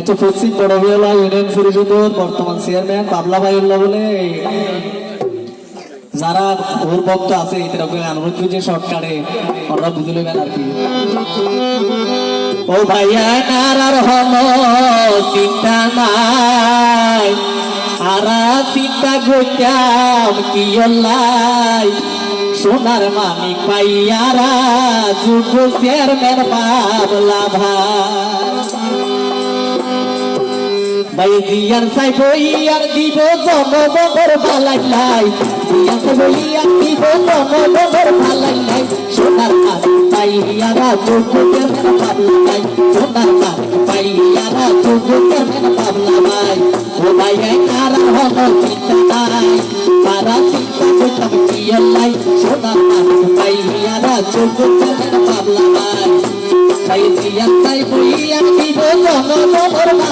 আচ্ছা পশ্চিম বড়বিয়ালা ইউনিয়ন পরিষদের বর্তমান চেয়ারম্যান বাবলা ভাইউল্লাহ বলে, যারা ওর ভক্ত আছে এরকম অনুরোধ করছে শর্টকাটে ওরা বুঝে নেবেন আর কি। ও ভাইয়া, নারার হন চিন্তা নাই। আরা চিন্তা গইতাম কি অল্লাই সোনার মানিক পাইয়ারা যুগ চেয়ারম্যান পাবলা ভাই। ভাই দিয়ার সাই বইয়ার দিব জনগণের ভালাই নাই। দিয়ার সাই বইয়ার দিব জনগণের ভালাই নাই। সোনার কাজ পাইয়ারা যোগ্যের পাবলা নাই সোনার কাজ পাইয়ারা যোগ্যের পাবলা নাই ও ভাই কারা হন চিন্তা নাই তারা চিন্তা করতাম কি নাই সোনার কাজ পাইয়ারা যোগ্যের পাবলা নাই তাই দিয়ার সাই বইয়ার দিব ভালাই নাই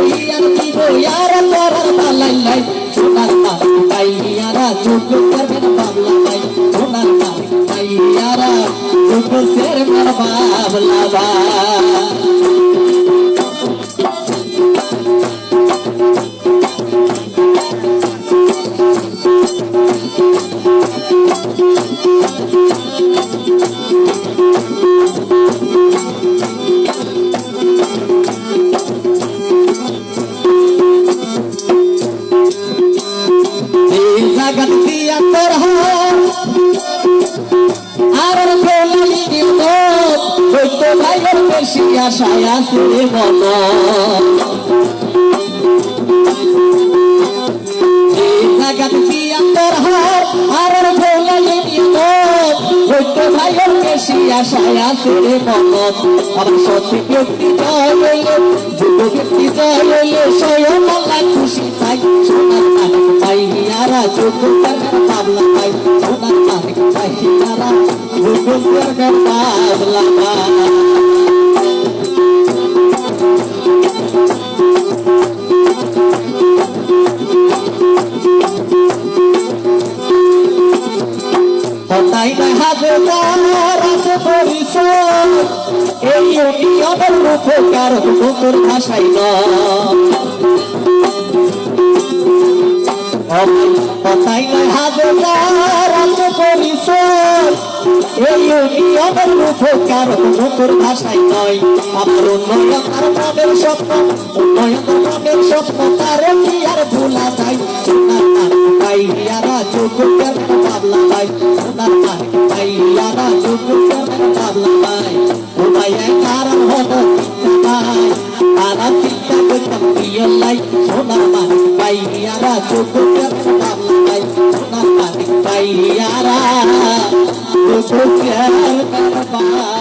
বইয়ার দিব ইয়ার করার ভালাই নাই সোনার কাজ পাইয়ারা যোগ্যের পাবলা নাই সোনার কাজ পাইয়ারা যোগ্যের পাবলা নাই এই ভাইয়ের বেশি আশায় আছে মন জাগাত দিয়া তোর হাত? আর দিল হইতো ভাইয়ের বেশি আশায় আছে মন আমার সত্যি ব্যক্তি জয় হইলে যুগ ব্যক্তি জয় হইলে স্বয়ং আল্লাহ খুশি তাই সোনার কানে পাইয়ারা যুগ পাবলা পাই। সোনার কানে যুগ পাবলা পাই। তাই না হাজে তার আছে পরিচয়। এই ইউনিয়নের রূপকার নতুন ভাষাই তাই না হাজে তার আছে পরিচয়। এই ইউনিয়নের রূপকার নতুন ভাষাই নয়। আমার উন্নয়ন আর মনের স্বপ্ন উন্নয়ন মনের স্বপ্ন, তার কি আর ভোলা যায় সোনার তার পাইয়ারা চোখের পাবলা ভাই সোনার তার পাইয়ারা চোখের পাবলা ভাই ও ভাই কারণ হলো ভাই তারা চিন্তা করতাম পিয়লাই সোনার মান পাইয়ারা চোখের পাবলা ভাই সোনার মান পাইয়ারা চোখের পাবলা ভাই